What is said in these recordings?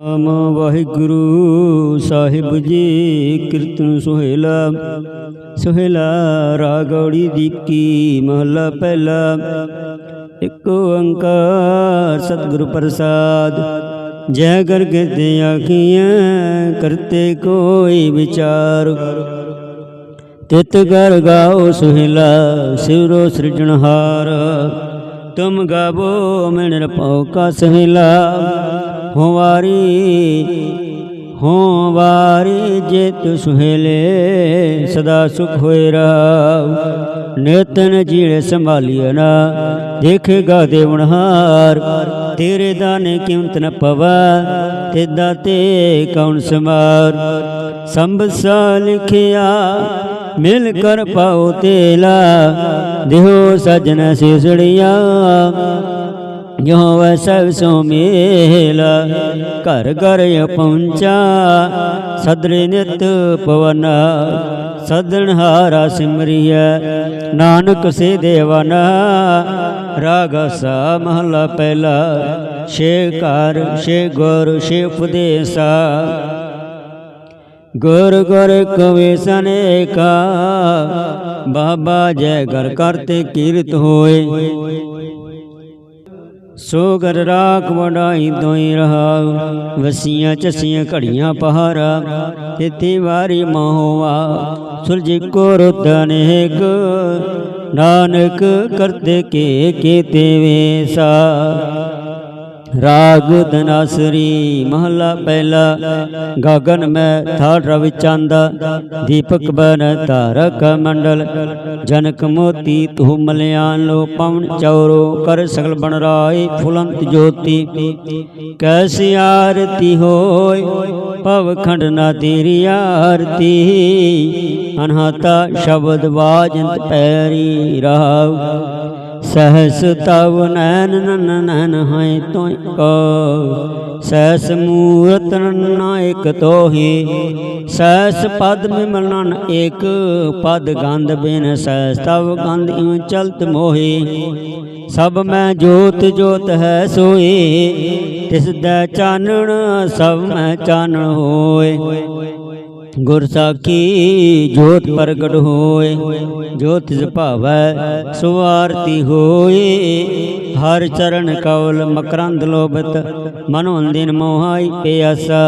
ਨਾਮ ਵਾਹਿਗੁਰੂ ਸਾਹਿਬ ਜੀ, ਕੀਰਤਨ ਸੁਹੇਲਾ ਸੁਹੇਲਾ ਰਾਗੌੜੀ ਦੀ ਕੀ ਮਹਲਾ ਪਹਿਲਾ। ਇੱਕ ਓੰਕਾਰ ਸਤਿਗੁਰ ਪ੍ਰਸਾਦ, ਜੈ ਕਰ ਤੇ ਆਖੀਆਂ ਕਰਤੇ ਕੋਈ ਵਿਚਾਰ। ਤਿਤ ਕਰ ਗਾਓ ਸੁਹੇਲਾ ਸਿਵਰੋ ਸਿਰਜਣਹਾਰ ਤੁਮ ਗਾਵੋ ਮਿਣ ਰਪਾਉ ਕਾ ਸਹਿਲਾ। ਹੋਵਾਰੀ ਹੋਵਾਰੀ ਜੇ ਤੁ ਸੁਹੇਲੇ ਸਦਾ ਸੁਖ ਹੋਏ ਰਾਵ ਨਿਤਨ ਜੀੜੇ ਸੰਭਾਲਿਆ ਨਾ, ਦੇਖੇਗਾ ਦੇਵਨਹਾਰ ਤੇਰੇ ਦਾਨੇ ਕੀਮਤ ਨ ਪਵਾ, ਤੇਦਾ ਤੇ ਕੌਣ ਸਮਾਰ ਸੰਭਸਾ ਲਿਖਿਆ, ਮਿਲ ਕਰ ਪਾਉ ਤੇਲਾ, ਦਿਹੋ ਸਜਨ ਸਿਸੜਿਆ। ਜੋ ਵੈ ਸਭ ਸੋ ਮੇਲ, ਘਰ ਘਰ ਪਹੁੰਚਾ। ਸਦਰੇ ਨਿਤ ਪਵਨ ਸਦਨ ਹਾਰਾ ਸਿਮਰਿਐ। ਨਾਨਕ ਸੇ ਦੇਵਨ, ਰਾਗ ਸਾ ਮਹਲਾ ਪਹਿਲਾ। ਛੇ ਘਰ, ਛੇ ਗੁਰ, ਛੇ ਉਪਦੇਸਾ। ਗੁਰ ਗੁਰ ਕਵੇ ਸਨੇਕਾ, ਬਾਬਾ ਜੈ ਘਰ ਕਰਤੇ ਕੀਰਤ ਹੋਏ। ਸੋ ਗਰ ਰਾਖ ਵਡਾਈ ਦੋਈ ਰਹਾ ਵਸੀਆਂ ਚਸੀਆਂ ਘੜੀਆਂ ਪਹਾਰਾ, ਤੇਤੀ ਵਾਰੀ ਮੋਹਵਾ ਸੁਲਝ ਕੋ ਰੁੱਤ ਅਨੇਕ, ਨਾਨਕ ਕਰਤੇ ਕੇ ਕੀਤੇ ਵੇਸਾ। ਰਾਗ ਧਨਾਸਰੀ ਮਹਲਾ ਪਹਿਲਾ, ਗਗਨ ਮੈਂ ਥਾੜ ਰਵਿ ਚੰਦ, ਦੀਪਕ ਬਨ ਤਾਰਕ ਮੰਡਲ, ਜਨਕ ਮੋਤੀ ਤੂ ਮਲਿਆਨ ਲੋ ਪਵਨ ਚੌਰੋ, ਕਰ ਸਗਲ ਬਣ ਰਾਏ ਫੁਲੰਤ ਜੋਤੀ, ਕੈਸੀ ਆਰਤੀ ਹੋਏ ਭਵ ਖੰਡ ਨਾ ਤੇਰੀ ਆਰਤੀ, ਅਨਹਤਾ ਸ਼ਬਦ ਬਾਜੰਤ ਪੈਰੀ ਰਹਾਉ ਸਹਸ ਤਵ ਨੈਨ ਨਨ ਨਨ ਹੈ ਤੋਇ ਕੋ। ਸਹਸ ਮੂਰਤ ਨਾ ਇਕ ਤੋਹੀ। ਸਹਸ ਪਦ ਮਿਮਲਨ ਇਕ। ਪਦ ਗੰਧ ਬਿਨ ਸਹਸ ਤਵ ਗੰਧ ਇਉ ਚਲਤ ਮੋਹੀ। ਸਭ ਮੈਂ ਜੋਤ ਜੋਤ ਹੈ ਸੋਈ। ਤਿਸ ਦਾ ਚਾਨਣ ਸਭ ਮੈਂ ਚਾਨਣ ਹੋਏ। ਗੁਰ ਸਾਖੀ ਜੋਤ ਪ੍ਰਗਟ ਹੋਏ, ਜੋਤ ਤਿਸ ਭਾਵੈ ਸੁਆਰਤੀ ਹੋਏ। ਹਰ ਚਰਨ ਕਵਲ ਮਕਰੰਦ ਲੋਭਤ, ਮਨੋ ਅੰਦਿਨ ਮੋਹਾਈ ਪਿਆਸਾ।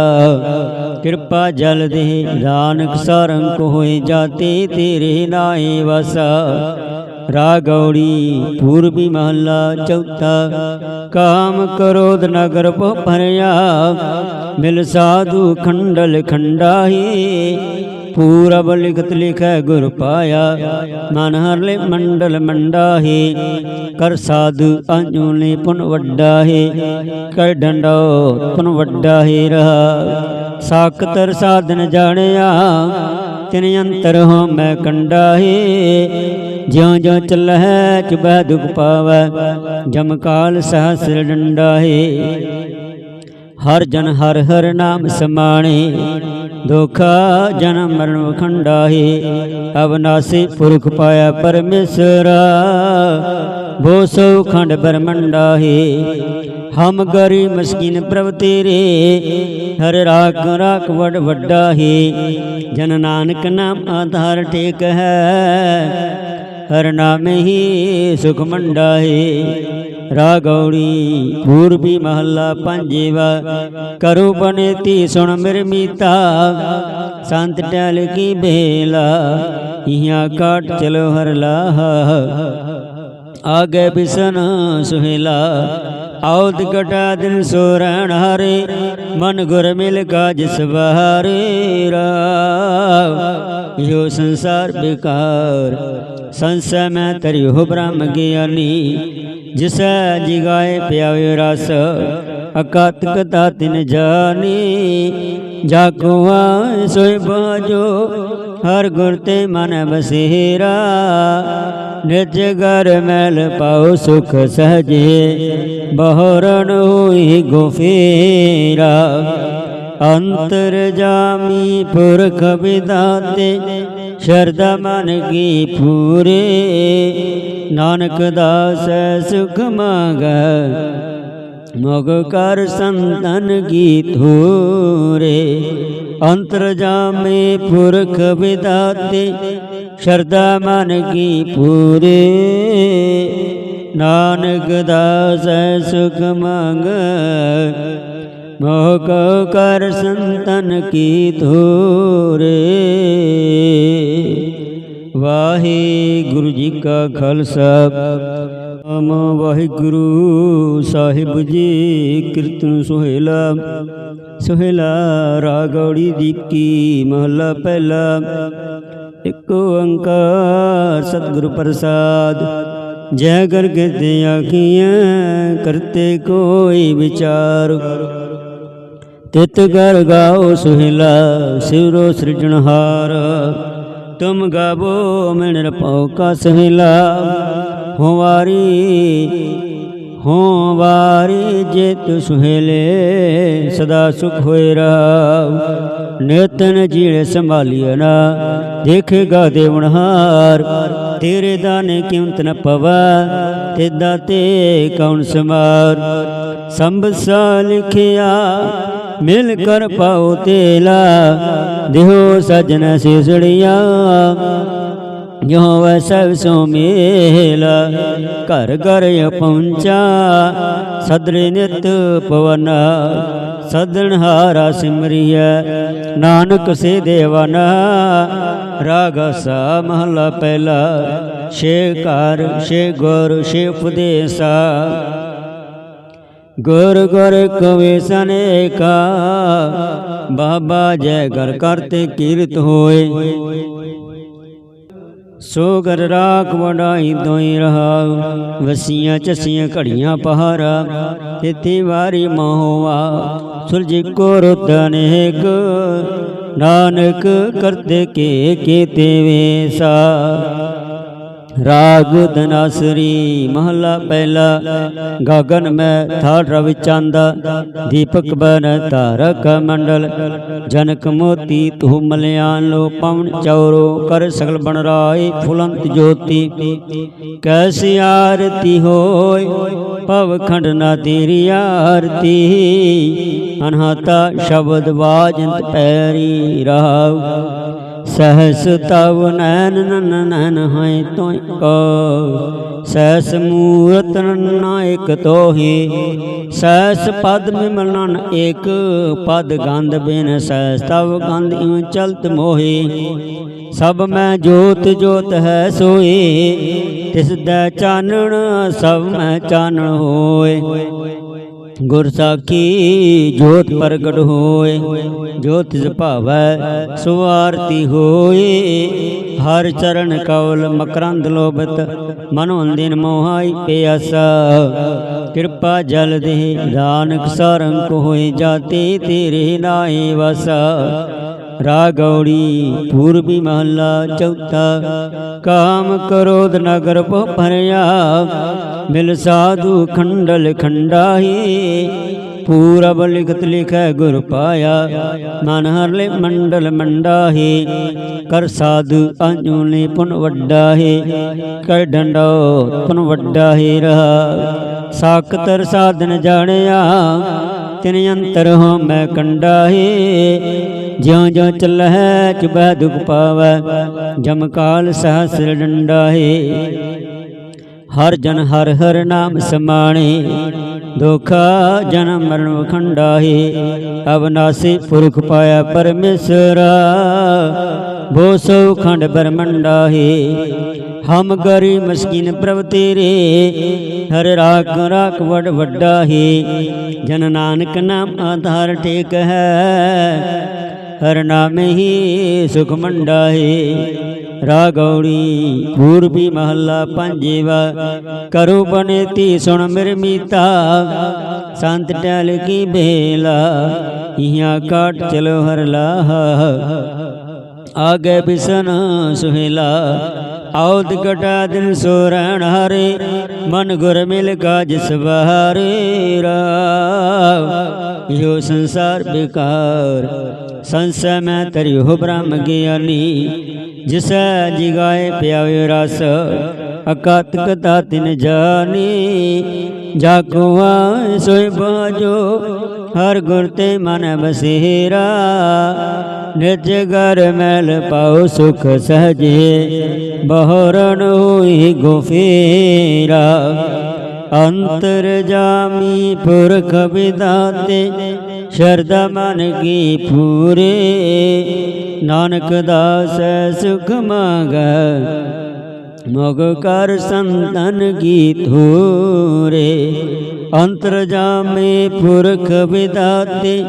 ਕਿਰਪਾ ਜਲ ਦੇ ਦਾਨਕ ਸਰੰਕ ਹੋਏ ਜਾਤੇ ਤੇਰੇ ਨਾਏ ਵਸਾ। ਰਾਗੌੜੀ, ਪੂਰਬੀ ਮਹੱਲਾ ਚੌਥਾ। ਕਾਮ ਕਰੋਧ ਨਗਰ ਪੋ ਭਰਿਆ। ਮਿਲ ਸਾਧੂ ਖੰਡਲ ਖੰਡਾਹੀ। ਪੂਰਬ ਲਿਖਤ ਲਿਖੈ ਗੁਰ ਪਾਇਆ। ਮਨ ਹਰ ਲੈ ਮੰਡਲ ਮੰਡਾਹੀ। ਕਰ ਸਾਧੂ ਅੰਜੂਲੇ ਪੁਨ ਵੱਡਾ ਕਰ ਡੰਡੋ ਪੁਨ ਵੱਡਾ ਹੈ ਰਹਾ। ਸਾਖਤਰ ਸਾਧਨ ਜਾਣਿਆ। ਤਿਨ ਅੰਤਰ ਹੋ ਮੈਂ ਕੰਡਾ ਹੈ ਜਿਉ ਜਿਉ ਚੱਲਹਿ ਚੁਬਹਿ ਦੁਖ ਪਾਵੈ ਜਮ ਕਾਲ ਸਹਸਰ ਡੰਡਾ ਹਰ ਜਨ ਹਰ ਹਰ ਨਾਮ ਸਮਾਣੇ, ਦੁਖਾ ਜਨਮ ਮਰਨ ਵਖੰਡਾ ਅਵਨਾਸੀ ਪੁਰਖ ਪਾਇਆ ਪਰਮੇਸ਼ਰਾ ਬੋ ਸੋ ਖੰਡ ਬਰਮੰਡਾ ਹੈ ਹਮ ਗਰੀ ਮਸਕੀਨ ਪ੍ਰਭ ਤੇਰੇ, ਹਰ ਰਾਖ ਰਾਖ ਵਡ ਵੱਡਾ ਹੈ ਜਨ ਨਾਨਕ ਨਾਮ ਆਧਾਰ ਟੇਕ ਹੈ, ਹਰ ਨਾਮੇ ਹੀ ਸੁਖ ਮੰਡਾ ਹੈ ਰਾਗੌੜੀ ਪੂਰਬੀ ਮਹੱਲਾ ਪੰਜੇਵਾ, ਕਰੋ ਬਨੇਤੀ ਸੁਣ ਮਿਰ ਮੀਤਾ, ਸੰਤ ਟਲ ਕੀ ਬੇਲਾ ਇਹਾਂ ਕਾਟ ਚਲੋ ਹਰ ਲਾਹ ਆਗੇ ਬਿਸਨ ਸੁਹੇਲਾ, ਆਉਦ ਗਟਾ ਦਿਨ ਸੋਰਣ ਹਰੇ, ਮਨ ਗੁਰ ਮਿਲ ਕਾਜ ਸਵਾਰੇ ਰਾਵ। ਇਹੋ ਸੰਸਾਰ ਬੇਕਾਰ, ਸੰਸੈ ਮੈਂ ਤਰਿਓ ਬ੍ਰਹਮ ਗਿਆਨੀ, ਜਿਸੈ ਜਿਗਾਏ ਪਿਆਵੇ ਰਸ ਅਕਤ ਕਤਾ ਤਿਨ ਜਾਣੀ ਜਾ ਕੋ ਆਏ ਸੋਇ ਬਾਜੋ, ਹਰ ਗੁਰ ਤੇ ਮਨ ਬਸੇਰਾ। ਨਿਜ ਘਰ ਮੈਲ ਪਾਉ ਸੁਖ ਸਹਜੇ, ਬਹਰਨ ਹੋਈ ਗੁਫੇਰਾ। ਅੰਤਰ ਜਾਮੀ ਪੁਰਖ ਵਿਦਾਤੇ ਸ਼ਰਦਾ ਮਨ ਕੀ ਪੂਰੇ। ਨਾਨਕ ਦਾਸ ਸੁਖ ਮੰਗੈ ਮੁਗ ਕਰ ਸੰਤਨ ਕੀ ਧੂਰੇ ਅੰਤਰ ਜਾਮੇ ਪੁਰਖ ਵਿਦਾਤੇ ਸ਼ਰਦਾ ਮਨ ਕੀ ਪੂਰੇ। ਨਾਨਕ ਦਾਸ ਸੁਖ ਮੰਗ ਮੋਹ ਕਉ ਕਰ ਸੰਤਨ ਕੀ ਧੂਰੇ ਵਾਹਿਗੁਰੂ ਜੀ ਕਾ ਖਾਲਸਾ। ਅਮ ਵਾਹਿਗੁਰੂ ਸਾਹਿਬ ਜੀ, ਕੀਰਤਨ ਸੁਹੇਲਾ। ਸੁਹੇਲਾ ਰਾਗੌੜੀ ਦੀ ਕੀ ਮਹਲਾ ਪਹਿਲਾ। ਇੱਕ ਓੰਕਾਰ ਸਤਿਗੁਰੂ ਪ੍ਰਸਾਦ। ਜੈ ਗਰ ਤੇ ਆਖੀਆਂ ਕਰਤੇ ਕੋਈ ਵਿਚਾਰ। ਤਿਤ ਕਰ ਗਾਓ ਸੁਹੇਲਾ ਸਿਵਰੋ ਸਿਰਜਣਹਾਰ। ਤੁਮ ਗਾਵੋ, ਮਿਣ ਰਪਾਉ ਕਾ ਸਹਿਲਾ ਹੋਵਾਰੀ ਹੋਵਾਰੀ ਜੇ ਤੁ ਸੁਹੇਲੇ, ਸਦਾ ਸੁਖ ਹੋਏ ਰਾਵ ਨਿਤਨ ਜੀੜੇ ਸੰਭਾਲਿਆ ਨਾ ਦੇਖੇਗਾ ਦੇਵਨਹਾਰ ਤੇਰੇ ਦਾਨੇ ਕਿਉਂਤ ਨ ਪਵਾ ਤੇ ਦਾਤੇ ਕੌਣ ਸਮਾਰ ਸੰਭਸਾ ਲਿਖਿਆ, ਮਿਲ ਕਰ ਪਾਉ ਤੇਲਾ ਦਿਹੋ ਸਜਨ ਸਿਸੜਿਆ ਜੋ ਵੈ ਸਭ ਸੋ ਮੇਲ। ਘਰ ਘਰ ਪਹੁੰਚਾ, ਸਦਰੇ ਨਿਤ ਪਵਨ। ਸਦਨ ਹਾਰਾ ਸਿਮਰਿਐ, ਨਾਨਕ ਸੇ ਦੇਵਨਾ। ਰਾਗ ਸਾ ਮਹਲਾ ਪਹਿਲਾ, ਛੇ ਘਰ, ਛੇ ਗੁਰ, ਛੇ ਉਪਦੇਸਾ। ਗੁਰ ਗੁਰ ਕਵੇ ਸਨੇਕਾ ਬਾਬਾ ਜੈ ਘਰ ਕਰਤੇ ਕੀਰਤ ਹੋਏ। ਸੋ ਗਰ ਰਾਖ ਵਡਾਈ ਦੋਈ ਰਹਾ ਵਸੀਆਂ ਚਸੀਆਂ ਘੜੀਆਂ ਪਹਾਰਾ। ਤੇਤੀ ਵਾਰੀ ਮੋਹਵਾ ਸੁਰਜ ਕੋ ਰੁੱਤ ਅਨੇਕ। ਨਾਨਕ ਕਰਤੇ ਕੇ ਕੀਤੇ ਵੇਸਾ। ਰਾਗ ਧਨਾਸਰੀ ਮਹਲਾ ਪਹਿਲਾ, ਗਗਨ ਮੈਂ ਥਾੜ ਰਵਿ ਚੰਦਾ, ਦੀਪਕ ਬਨ ਤਾਰਕ ਮੰਡਲ, ਜਨਕ ਮੋਤੀ ਤੂ ਮਲਿਆਨ ਲੋ ਪਵਨ ਚੌਰੋ, ਕਰ ਸਗਲ ਬਣ ਰਾਏ ਫੁਲੰਤ ਜੋਤੀ, ਕੈਸੀ ਆਰਤੀ ਹੋਏ, ਭਵ ਖੰਡ ਨਾ ਤੇਰੀ ਆਰਤੀ, ਅਨਹਤਾ ਸ਼ਬਦ ਬਾਜੰਤ ਪੈਰੀ ਰਹਾਉ ਸਹਸ ਤਵ ਨੈਨ ਨਨ ਨੈਨ ਹੈ ਤੋਇ ਕੋ। ਸਹਸ ਮੂਰਤ ਨਾ ਇਕ ਤੋਹੀ। ਸਹਸ ਪਦ ਮਿਮਲਨ ਇਕ। ਪਦ ਗੰਧ ਬਿਨ ਸਹਸ ਤਵ ਗੰਧ ਇਉ ਚਲਤ ਮੋਹੀ। ਸਭ ਮੈਂ ਜੋਤ ਜੋਤ ਹੈ ਸੋਈ ਤਿਸ ਦਾ ਚਾਨਣ ਸਭ ਮੈਂ ਚਾਨਣ ਹੋਏ ਗੁਰ ਸਾਖੀ, ਜੋਤ ਪ੍ਰਗਟ ਹੋਏ, ਜੋਤ ਤਿਸ ਭਾਵੈ ਸੁਆਰਤੀ ਹੋਏ। ਹਰ ਚਰਨ ਕਵਲ ਮਕਰੰਦ ਲੋਭਤ ਮਨੋ ਅੰਦਿਨ ਮੋਹਾਈ ਪਿਆਸਾ। ਕਿਰਪਾ ਜਲ ਦੇ ਦਾਨਕ ਸਰੰਕ ਹੋਏ ਜਾਤੇ, ਤੇਰੇ ਨਾਏ ਵਸਾ। ਰਾਗੌੜੀ, ਪੂਰਬੀ ਮਹੱਲਾ ਚੌਥਾ। ਕਾਮ ਕਰੋਧ ਨਗਰ ਭਰਿਆ, ਮਿਲ ਸਾਧੂ ਖੰਡਲ ਖੰਡਾਹੀ। ਪੂਰਬ ਲਿਖਤ ਲਿਖੈ ਗੁਰ ਪਾਇਆ, ਮਨ ਹਰ ਲੈ ਮੰਡਲ ਮੰਡਾਹੀ। ਕਰ ਸਾਧੂ ਆਜੂ ਨੇ ਪੁਨ ਵੱਡਾ ਹੈ ਕਰ ਡੰਡੋ ਪੁਨ ਵੱਡਾ ਹੈ ਰਹਾ। ਸਾਖਤਰ ਸਾਧਨ ਜਾਣਿਆ ਤਿਨ ਅੰਤਰ ਹੋ ਮੈਂ ਕੰਡਾ ਹੈ ਜਿਉ ਜਿਉ ਚੱਲਹਿ ਚੁਬਹਿ ਦੁਖ ਪਾਵੈ, ਜਮ ਕਾਲ ਸਹਸਰ ਡੰਡਾ ਹਰ ਜਨ ਹਰ ਹਰ ਨਾਮ ਸਮਾਣੇ ਦੁਖਾ ਜਨਮ ਮਰਨ ਵਖੰਡਾ ਹੈ ਅਬਨਾਸੀ ਪੁਰਖ ਪਾਇਆ ਪਰਮੇਸ਼ਰਾ। ਬੋ ਸੋ ਖੰਡ ਬਰਮੰਡਾ ਹੈ ਹਮ ਗਰੀ ਮਸਕੀਨ ਪ੍ਰਭ ਤੇਰੇ। ਹਰ ਰਾਖ ਰਾਖ ਵਡ ਵੱਡਾ ਹੈ ਜਨ ਨਾਨਕ ਨਾਮ ਆਧਾਰ ਟੇਕ ਹੈ। ਹਰ ਨਾਮੇ ਹੀ ਸੁਖ ਮੰਡਾ ਹੈ ਰਾਗੌੜੀ, ਪੂਰਬੀ ਮਹੱਲਾ ਪੰਜੇਵਾ। ਕਰੋ ਬਨੇਤੀ ਸੁਣ ਮਿਰ ਮੀਤਾ। ਸੰਤ ਟਲ ਕੀ ਬੇਲਾ। ਇਹਾਂ ਕਾਟ ਚਲੋ ਹਰ ਲਾਹ। ਆਗੇ ਬਿਸਨ ਸੁਹੇਲਾ। ਆਉਦ ਗਟਾ ਦਿਨ ਰਹਿਣ ਹਰੇ। ਮਨ ਗੁਰ ਮਿਲ ਕਾਜ ਸਵਾਰੇ ਰਾਵ ਇਹੋ ਸੰਸਾਰ ਬਿਕਾਰ। ਸੰਸੈ ਮੈਂ ਤਰਿਓ ਬ੍ਰਹਮ ਗਿਆਨੀ, ਜਿਸੈ ਜਿਗਾਏ ਪਿਆਵੇ ਰਸ ਅਕਤ ਕਤਾ ਤਿਨ ਜਾਣੀ ਜਾ ਕੋ ਆਏ ਸੋਇ ਬਾਜੋ, ਹਰ ਗੁਰ ਤੇ ਮਨ ਬਸੇਰਾ। ਨਿਜ ਘਰ ਮੈਲ ਪਾਉ ਸੁਖ ਸਹਜੇ, ਬਹਰਨ ਹੋਈ ਗੁਫੇਰਾ ਅੰਤਰਜਾਮੀ ਪੁਰਖ ਵਿਦਾਤੇ ਸ਼ਰਦਾ ਮਨ ਕੀ ਪੂਰੇ। ਨਾਨਕ ਦਾਸ ਸੁਖ ਮੰਗੈ, ਮਗ ਕਰ ਸੰਤਨ ਕੀ ਧੂਰੇ। ਅੰਤਰ ਜਾਮੇ ਪੁਰਖ ਵਿਦਾਤੇ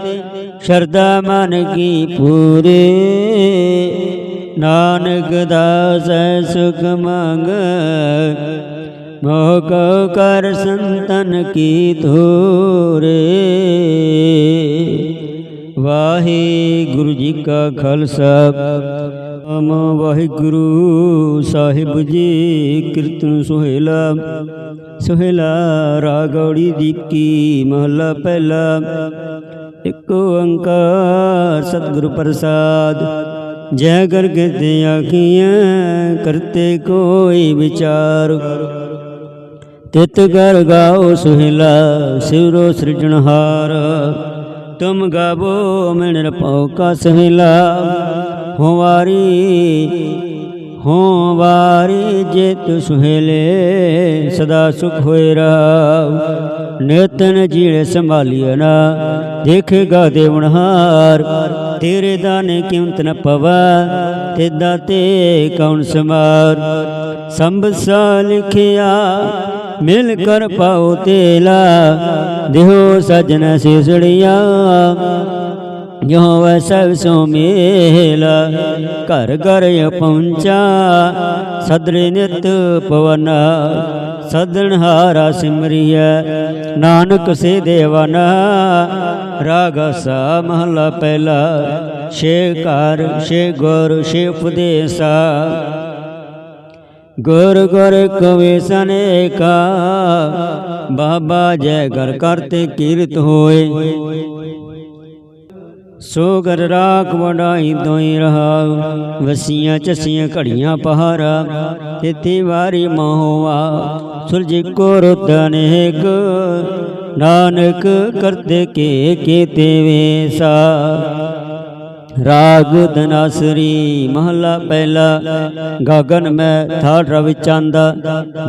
ਸ਼ਰਦਾ ਮਨ ਕੀ ਪੂਰੇ। ਨਾਨਕ ਦਾਸ ਸੁਖ ਮੰਗ ਮੋਹ ਕਉ ਕਰ ਸੰਤਨ ਕੀ ਧੂਰੇ। ਵਾਹਿਗੁਰੂ ਜੀ ਕਾ ਖਾਲਸਾ ਅਮ ਵਾਹਿਗੁਰੂ ਸਾਹਿਬ ਜੀ, ਕੀਰਤਨ ਸੁਹੇਲਾ ਸੁਹੇਲਾ ਰਾਗੌੜੀ ਦੀ ਕੀ ਮਹਲਾ ਪਹਿਲਾ। ਇੱਕ ਓੰਕਾਰ ਸਤਿਗੁਰੂ ਪ੍ਰਸਾਦ, ਜੈ ਗਰਗ ਤੇ ਆਖੀਆਂ ਕਰਤੇ ਕੋਈ ਵਿਚਾਰ। ਤਿਤ ਗਰ ਗਾਓ ਸੁਹਿਲਾ ਸਿਵਰੋ ਸਿਰਜਣਹਾਰ। ਤੁਮ ਗਾਵੋ ਮਿਣ ਰਪਾਉ ਕਾ ਸਹਿਲਾ। ਹੋਵਾਰੀ ਹੋਵਾਰੀ ਜੇ ਤੁ ਸੁਹੇਲੇ, ਸਦਾ ਸੁਖ ਹੋਏ ਰਾਵ ਨਿਤਨ ਜੀੜੇ ਸੰਭਾਲਿਆ ਨਾ ਦੇਖੇਗਾ ਦੇਵਨਹਾਰ ਤੇਰੇ ਦਾਨੇ ਕੀਮਤ ਨ ਪਵਾ, ਤੇਦਾ ਤੇ ਕੌਣ ਸਮਾਰ ਸੰਭਸਾ ਲਿਖਿਆ ਮਿਲ ਕਰ ਪਾਉ ਤੇਲਾ ਦੇਹੋ ਸਜਨ ਸਿਸੜਿਆ। ਜੋ ਵੈ ਸਭ ਸੋ ਮੇਲ, ਘਰ ਘਰ ਪਹੁੰਚਾ। ਸਦਰੇ ਨਿਤ ਪਵਨ, ਸਦਨ ਹਾਰਾ ਸਿਮਰਿਐ। ਨਾਨਕ ਸੇ ਦੇਵਨਾ, ਰਾਗ ਸਾ ਮਹਲਾ ਪਹਿਲਾ। ਛੇ ਘਰ, ਛੇ ਗੁਰ, ਛੇ ਉਪਦੇਸਾ। ਗੁਰ ਗੁਰ ਕਵੇ ਸਨੇਕਾ, ਬਾਬਾ ਜੈ ਘਰ ਕਰਤੇ ਕੀਰਤ ਹੋਏ। ਸੋ ਗਰ ਰਾਖ ਵਡਾਈ ਦੋਈ ਰਹਾ, ਵਸੀਆਂ ਚਸੀਆਂ ਘੜੀਆਂ ਪਹਾਰਾ, ਤੇਤੀ ਵਾਰੀ ਮੋਹਵਾ ਸੁਲਝ ਕੋ ਰੁੱਤ ਅਨੇਕ, ਨਾਨਕ ਕਰਤੇ ਕੇ ਕੀਤੇ ਵੇਸਾ। ਰਾਗ ਧਨਾਸਰੀ ਮਹਲਾ ਪਹਿਲਾ, ਗਗਨ ਮੈਂ ਥਾੜ ਰਵਿ ਚੰਦ,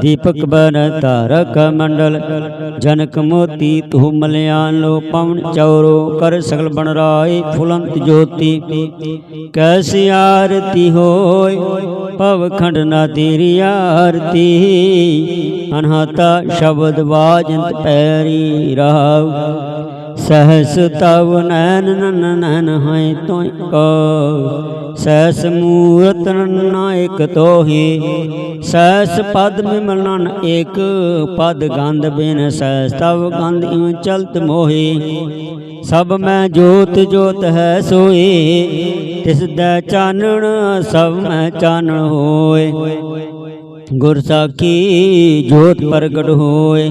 ਦੀਪਕ ਬਨ ਤਾਰਕ ਮੰਡਲ, ਜਨਕ ਮੋਤੀ ਤੂ ਮਲਿਆਨ ਲੋ ਪਵਨ ਚੌਰੋ, ਕਰ ਸਗਲ ਬਣ ਰਾਏ ਫੁਲੰਤ ਜੋਤੀ ਕੈਸੀ ਆਰਤੀ ਹੋਏ ਭਵ ਖੰਡ ਨਾ ਤੇਰੀ ਆਰਤੀ, ਅਨਹਤਾ ਸ਼ਬਦ ਬਾਜੰਤ ਪੈਰੀ ਰਾਵ। ਸਹਸ ਤਵ ਨੈਨ ਨਨ ਨਨ ਹੈ ਤੋਇ ਕੋ। ਸਹਸ ਮੂਰਤ ਨਨਾ ਇਕ ਤੋਹੀ। ਸਹਸ ਪਦ ਮਿਮਲਨ ਇਕ। ਪਦ ਗੰਧ ਬਿਨ ਸਹਸ ਤਵ ਗੰਧ ਇਉ ਚਲਤ ਮੋਹੀ। ਸਭ ਮੈਂ ਜੋਤ ਜੋਤ ਹੈ ਸੋਈ ਤਿਸ ਦਾ ਚਾਨਣ ਸਭ ਮੈਂ ਚਾਨਣ ਹੋਏ ਗੁਰ ਸਾਖੀ, ਜੋਤ ਪ੍ਰਗਟ ਹੋਏ,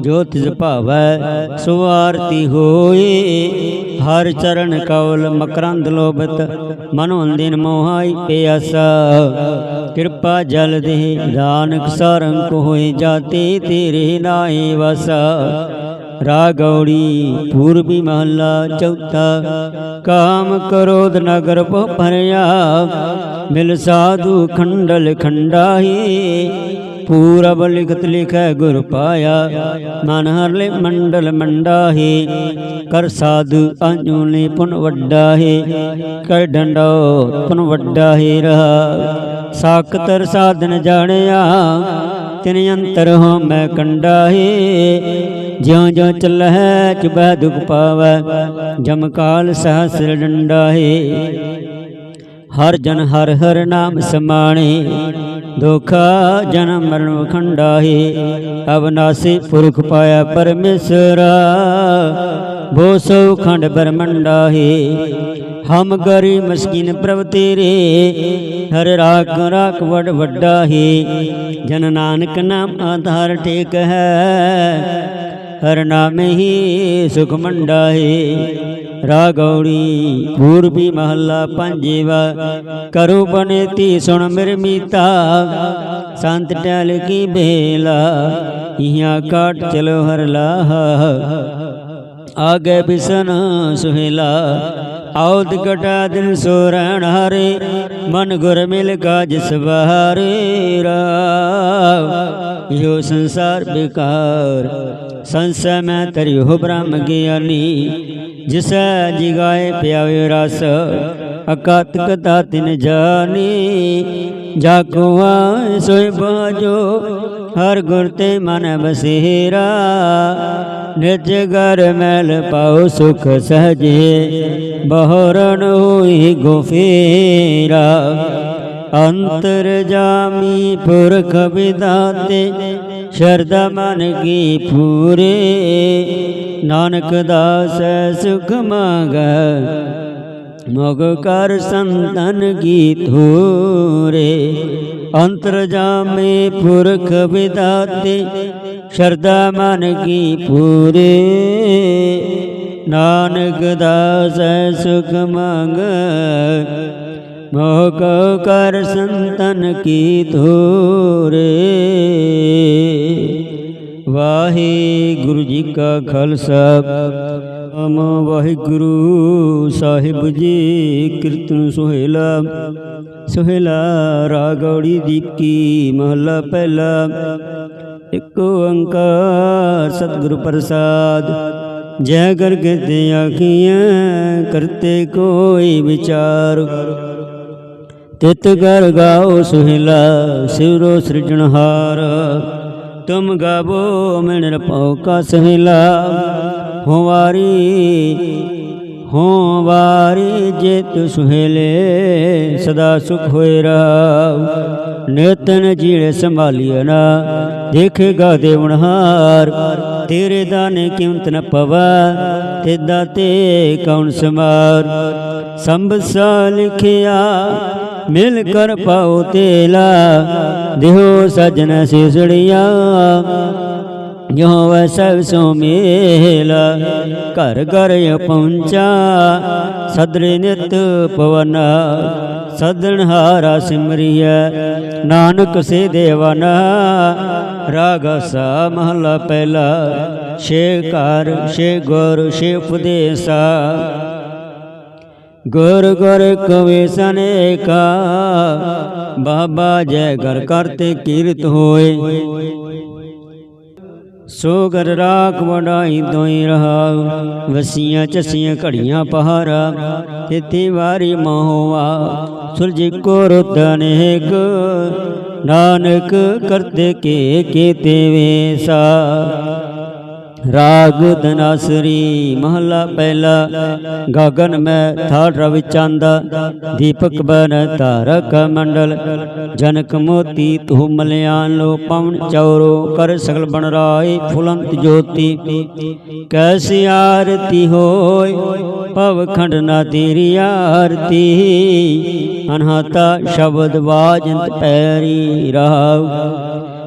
ਜੋਤ ਤਿਸ ਭਾਵੈ ਸੁਆਰਤੀ ਹੋਏ। ਹਰ ਚਰਨ ਕਵਲ ਮਕਰੰਦ ਲੋਭਤ, ਮਨੋ ਦਿਨ ਮੋਹਾਈ ਪਿਆਸਾ। ਕਿਰਪਾ ਜਲ ਦੇ ਦਾਨਕ ਸਰੰਕ ਹੋਏ ਜਾਤੇ, ਤੇਰੇ ਨਾਏ ਵਸਾ। ਰਾਗੌੜੀ ਪੂਰਬੀ ਮਹੱਲਾ ਚੌਥਾ, ਕਾਮ ਕਰੋਧ ਨਗਰ ਪੋ ਭਰਿਆ। ਮਿਲ ਸਾਧੂ ਖੰਡਲ ਖੰਡਾਹੀ, ਪੂਰਬ ਲਿਖਤ ਲਿਖੈ ਗੁਰ ਪਾਇਆ ਮਨ ਹਰਲੇ ਮੰਡਲ ਮੰਡਾਹੀ, ਕਰ ਸਾਧੂ ਅੰਜੂਨੇ ਪੁਨ ਵੱਡਾ ਕਰ ਡੰਡੋ ਪੁਨ ਵੱਡਾ ਹੈ ਰਹਾ। ਸਾਖਤਰ ਸਾਧਨ ਜਾਣਿਆ, ਤਿਨ ਅੰਤਰ ਹੋ ਮੈਂ ਕੰਡਾਹੀ, ਜਿਉ ਜਿਉ ਚੱਲਹਿ ਚੁਬੈ ਦੁਖ ਪਾਵੈ, ਜਮ ਕਾਲ ਸਹਸਰ ਡੰਡਾ ਹਰ ਜਨ ਹਰ ਹਰ ਨਾਮ ਸਮਾਣੇ ਦੁਖਾ ਜਨਮ ਮਰਨ ਵਖੰਡਾ ਅਵਨਾਸੀ ਪੁਰਖ ਪਾਇਆ ਪਰਮੇਸ਼ਰਾ, ਬੋ ਸੋ ਖੰਡ ਬਰਮੰਡਾ ਹਮ ਗਰੀ ਮਸਕੀਨ ਪ੍ਰਭ ਤੇਰੇ, ਹਰ ਰਾਖ ਰਾਖ ਵਡ ਵੱਡਾ ਹੈ ਜਨ ਨਾਨਕ ਨਾਮ ਆਧਾਰ ਟੇਕ ਹੈ ਹਰ ਨਾਮੇ ਹੀ ਸੁਖ ਮੰਡਾਏ। ਰਾਗੌੜੀ, ਪੂਰਬੀ ਮਹੱਲਾ ਪੰਜੇਵਾ, ਕਰੋ ਬਨੇਤੀ ਸੁਣ ਮਿਰ ਮੀਤਾ। ਸੰਤ ਟਲ ਕੀ ਬੇਲਾ ਇਹਾਂ ਕਾਟ ਚਲੋ ਹਰ ਲਾਹ। ਆਗੇ ਬਿਸਨ ਸੁਹੇਲਾ, ਆਉਦ ਗਟਾ ਦਿਨ ਰਹਿਣ ਹਰੇ। ਮਨ ਗੁਰ ਮਿਲ ਗਾਜ ਸਵਾਰੇ ਰਾਵ ਇਹੋ ਸੰਸਾਰ ਬੇਕਾਰ ਸੰਸੈ ਮੈਂ ਤਰਿਓ ਬ੍ਰਹਮ ਗਿਆਨੀ ਜਿਸੈ ਜਿਗਾਏ ਪਿਆਵੇ ਰਸ ਅਕਤ ਕਤਾ ਤਿਨ ਜਾਣੀ ਜਾ ਕੋ ਆਏ ਸੋਇ ਬਾਜੋ, ਹਰ ਗੁਰ ਤੇ ਮਨ ਬਸੇਰਾ। ਨਿਜ ਘਰ ਮੈਲ ਪਾਉ ਸੁਖ ਸਹਜੇ, ਬਹਰਨ ਹੋਈ ਗੁਫੇਰਾ ਅੰਤਰਜਾਮੀ ਪੁਰਖ ਵਿਦਾਤੇ ਸ਼ਰਦਾ ਮਨ ਕੀ ਪੂਰੇ। ਨਾਨਕ ਦਾਸ ਸੁਖ ਮੰਗੈ, ਮਗ ਕਰ ਸੰਤਨ ਕੀ ਧੂਰੇ। ਅੰਤਰ ਜਾਮੇ ਪੁਰਖ ਵਿਦਾਤੇ ਸ਼ਰਦਾ ਮਨ ਕੀ ਪੂਰੇ। ਨਾਨਕ ਦਾਸ ਸੁਖ ਮੰਗ ਮੋਹ ਕਉ ਕਰ ਸੰਤਨ ਕੀ ਧੂਰੇ। ਵਾਹਿਗੁਰੂ ਜੀ ਕਾ ਖਾਲਸਾ, ਅਮ ਵਾਹਿਗੁਰੂ ਸਾਹਿਬ ਜੀ ਕੀਰਤਨ ਸੁਹੇਲਾ। ਸੁਹੇਲਾ ਰਾਗੌੜੀ ਦੀਪਕੀ ਮਹਲਾ ਪਹਿਲਾ। ਇੱਕ ਓੰਕਾਰ ਸਤਿਗੁਰ ਪ੍ਰਸਾਦ, ਜੈ ਕਰ ਤੇ ਆਖੀਆਂ ਕਰਤੇ ਕੋਈ ਵਿਚਾਰ। ਤਿਤ ਕਰ ਗਾਓ ਸੁਹਿਲਾ, ਸਿਵਰੋ ਸਿਰਜਣਹਾਰ। ਤੁਮ ਗਾਵੋ ਮਿਣ ਰਪਉ ਕਾ ਸਹਿਲਾ। ਹੋ ਵਾਰੀ ਜਿਤ ਸੁਹੇਲੇ, ਸਦਾ ਸੁਖ ਹੋਏ ਰਾਵ ਨਿਤਨ ਜੀੜੇ ਸੰਭਾਲਿਆ ਨਾ ਦੇਖੇਗਾ ਦੇਵਨਹਾਰ ਤੇਰੇ ਦਾਨੇ ਕਿਉਂਤ ਨ ਪਵਾ, ਤੇਦਾ ਤੇ ਕੌਣ ਸਮਾਰ। ਸੰਭਸਾ ਲਿਖਿਆ ਮਿਲ ਕਰ ਪਾਉ ਤੇਲਾ ਦਿਹੋ ਸਜਣ ਸਿਸੜਿਆ। ਜੋ ਵੈ ਸੋ ਮੇਲ, ਘਰ ਘਰ ਪਹੁੰਚਾ। ਸਦਰੇ ਨਿਤ ਪਵਨ ਸਦਨ ਹਾਰਾ ਸਿਮਰਿਐ। ਨਾਨਕ ਸੇ ਦੇਵਨ, ਰਾਗ ਸਾ ਮਹਲਾ ਪਹਿਲਾ। ਛੇ ਘਰ, ਛੇ ਗੁਰ, ਛੇ ਉਪਦੇਸਾ। ਗੁਰ ਗੁਰ ਕਵੇ ਸਨੇਕਾ, ਬਾਬਾ ਜੈ ਘਰ ਕਰਤੇ ਕੀਰਤ ਹੋਏ। ਸੋ ਗਰ ਰਾਖ ਵਡਾਈ ਦੋਈ ਰਹਾ ਵਸੀਆਂ ਚਸੀਆਂ ਘੜੀਆਂ ਪਹਾਰਾ, ਤੇਤੀ ਵਾਰੀ ਮੋਹਵਾ ਸੁਲਝ ਕੋ ਰੁੱਤ ਅਨੇਕ, ਨਾਨਕ ਕਰਤੇ ਕੇ ਕੀਤੇ ਵੇਸਾ। ਰਾਗ ਧਨਾਸਰੀ ਮਹਲਾ ਪਹਿਲਾ, ਗਗਨ ਮੈਂ ਥਾੜ ਰਵਿ ਚੰਦਾ, ਦੀਪਕ ਬਨ ਤਾਰਕ ਮੰਡਲ, ਜਨਕ ਮੋਤੀ ਤੂ ਮਲਿਆਨ ਲੋ ਪਵਨ ਚੌਰੋ, ਕਰ ਸਗਲ ਬਨ ਰਾਏ ਫੁਲੰਤ ਜੋਤੀ। ਕੈਸੀ ਆਰਤੀ ਹੋਏ, ਭਵ ਖੰਡ ਨਾ ਤੇਰੀ ਆਰਤੀ, ਅਨਹਤਾ ਸ਼ਬਦ ਬਾਜੰਤ ਪੈਰੀ ਰਾਵ।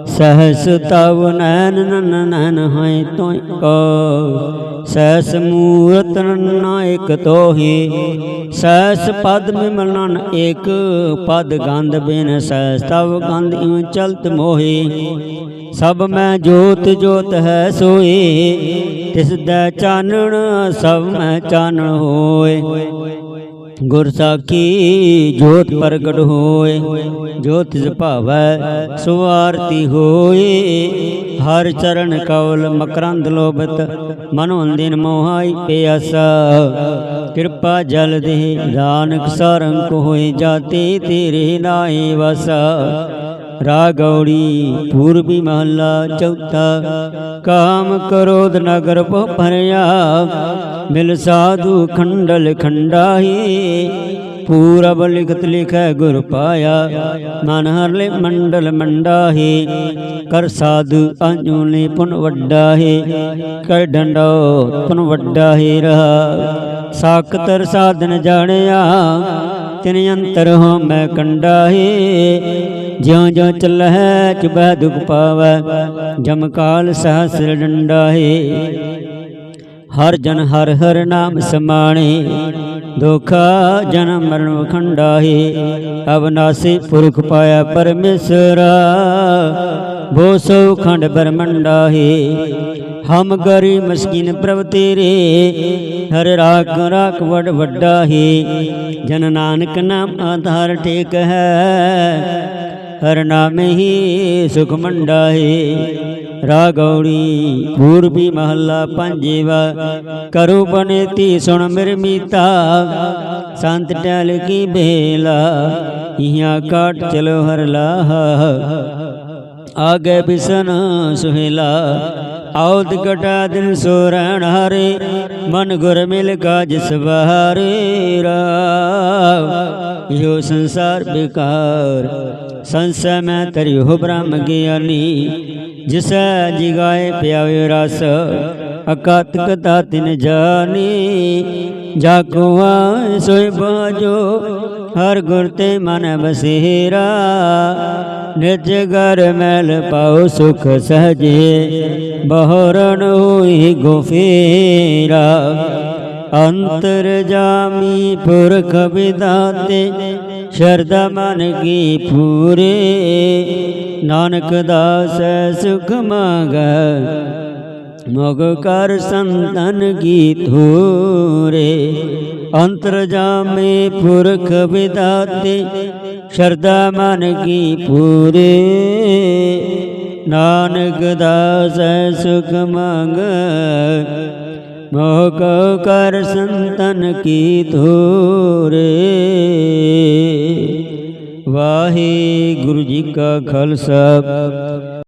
ਸਹਸ ਤਵ ਨੈਨ ਨਨ ਨਨ ਹੈ ਤੋਇ ਕੋ। ਸਹਸ ਮੂਰਤ ਨਾਇਕ ਤੋਹੀ। ਸਹਸ ਪਦ ਮਿਮਲਨ ਏਕ ਪਦ ਗੰਧ ਬਿਨ ਸਹਸ ਤਵ ਗੰਧ ਇਉ ਚਲਤ ਮੋਹੀ। ਸਭ ਮੈਂ ਜੋਤ ਜੋਤ ਹੈ ਸੋਈ। ਤਿਸ ਦਾ ਚਾਨਣ ਸਭ ਮੈਂ ਚਾਨਣ ਹੋਏ। ਗੁਰ ਸਾਖੀ ਜੋਤ ਪ੍ਰਗਟ ਹੋਏ, ਜੋਤ ਤਿਸ ਭਾਵੈ ਸੁਆਰਤੀ ਹੋਏ। ਹਰ ਚਰਨ ਕਵਲ ਮਕਰੰਦ ਲੋਭਤ, ਮਨੋ ਅੰਦਿਨ ਮੋਹਾਈ ਪਿਆਸਾ। ਕਿਰਪਾ ਜਲ ਦੇ ਦਾਨਕ ਸਰੰਕ ਹੋਏ ਜਾਤੇ, ਤੇਰੇ ਨਾਏ ਵਸਾ। ਰਾਗੌੜੀ, ਪੂਰਬੀ ਮਹੱਲਾ ਚੌਥਾ। ਕਾਮ ਕ੍ਰੋਧ ਨਗਰ ਪੋ ਭਰਿਆ, ਮਿਲ ਸਾਧੂ ਖੰਡਲ ਖੰਡਾਹੀ। ਪੂਰਬ ਲਿਖਤ ਲਿਖੈ ਗੁਰ ਪਾਇਆ, ਮਨ ਹਰਲੇ ਮੰਡਲ ਮੰਡਾਹੀ। ਕਰ ਸਾਧੂ ਅੰਜੂਲੇ ਪੁਨ ਵੱਡਾ ਹੈ ਕਰ ਡੰਡੋ ਪੁਨ ਵੱਡਾ ਹੈ ਰਹਾ। ਸਾਕਤਰ ਸਾਧਨ ਜਾਣਿਆ ਤਿਨ ਅੰਤਰ ਹੋ ਮੈਂ ਕੰਡਾਹੇ, ਜਿਉ ਜਿਉ ਚੱਲਹਿ ਚੁਬੈ ਦੁਖ ਪਾਵੈ ਜਮ ਕਾਲ ਸਹਸਰ ਡੰਡਾਹੇ। ਹਰ ਜਨ ਹਰ ਹਰ ਨਾਮ ਸਮਾਣੇ, ਦੁਖਾ ਜਨਮ ਮਰਨ ਵਖੰਡਾਹੀ। ਅਬਨਾਸੀ ਪੁਰਖ ਪਾਇਆ ਪਰਮੇਸ਼ਰਾ ਬੋ ਸੋ ਖੰਡ ਬਰਮੰਡਾਹੀ ਹਮ ਗਰੀ ਮਸਕੀਨ ਪ੍ਰਭ ਤੇਰੇ, ਹਰ ਰਾਖ ਰਾਖ ਵਡ ਵੱਡਾ ਹੀ ਜਨ ਨਾਨਕ ਨਾਮ ਆਧਾਰ ਟੇਕ ਹੈ, ਹਰ ਨਾਮੇ ਹੀ ਸੁਖ ਮੰਡਾ ਮੰਡਾਹੀ, ਰਾਗੌੜੀ ਪੂਰਬੀ ਮਹੱਲਾ ਪੰਜੇਵਾ, ਕਰੋ ਬਨੇਤੀ ਸੁਣ ਮਿਰ ਮੀਤਾ, ਸੰਤ ਟਲ ਕੀ ਬੇਲਾ ਇਹਾਂ ਕਾਟ ਚਲੋ ਹਰ ਲਾਹ ਆਗੇ ਬਿਸਨ ਸੁਹੇਲਾ ਆਉਦ ਕਟਾ ਦਿਨ ਸੋਰਣ ਹਰੇ, ਮਨ ਗੁਰ ਮਿਲ ਕਾਜ ਸਵਾਰੇ ਰਾਵ। ਇਹੋ ਸੰਸਾਰ ਬਿਕਾਰ, ਸੰਸੈ ਮੈਂ ਤਰਿਓ ਬ੍ਰਹਮ ਗਿਆਨੀ, ਜਿਸੈ ਜਿਗਾਏ ਪਿਆਵੇ ਰਸ। ਅਕਤ ਕਤਾ ਤਿਨ ਜਾਣੀ ਜਾ ਕੋ ਆਏ ਸੋਈ ਬਾਜੋ, ਹਰ ਗੁਰ ਤੇ ਮਨ ਬਸੇਰਾ, ਨਿਜ ਘਰ ਮੈਲ ਪਾਉ ਸੁਖ ਸਹਜੇ, ਬਹਰਨ ਹੋਈ ਗੁਫੇਰਾ। ਅੰਤਰ ਜਾਮੀ ਪੁਰਖ ਵਿਦਾਤੇ ਸ਼ਰਦਾ ਮਨ ਕੀ ਪੂਰੇ, ਨਾਨਕ ਦਾਸ ਸੁਖ ਮੰਗੈ ਮੁਗ ਕਰ ਸੰਤਨ ਕੀ ਧੂਰੇ ਅੰਤਰ ਜਾਮੇ ਪੁਰਖ ਵਿਦਾਤੇ ਸ਼ਰਦਾ ਮਨ ਕੀ ਪੂਰੇ। ਨਾਨਕ ਦਾਸ ਸੁਖ ਮੰਗ ਮੋਹ ਕਉ ਕਰ ਸੰਤਨ ਕੀ ਧੂਰੇ ਵਾਹਿਗੁਰੂ ਜੀ ਕਾ ਖਾਲਸਾ।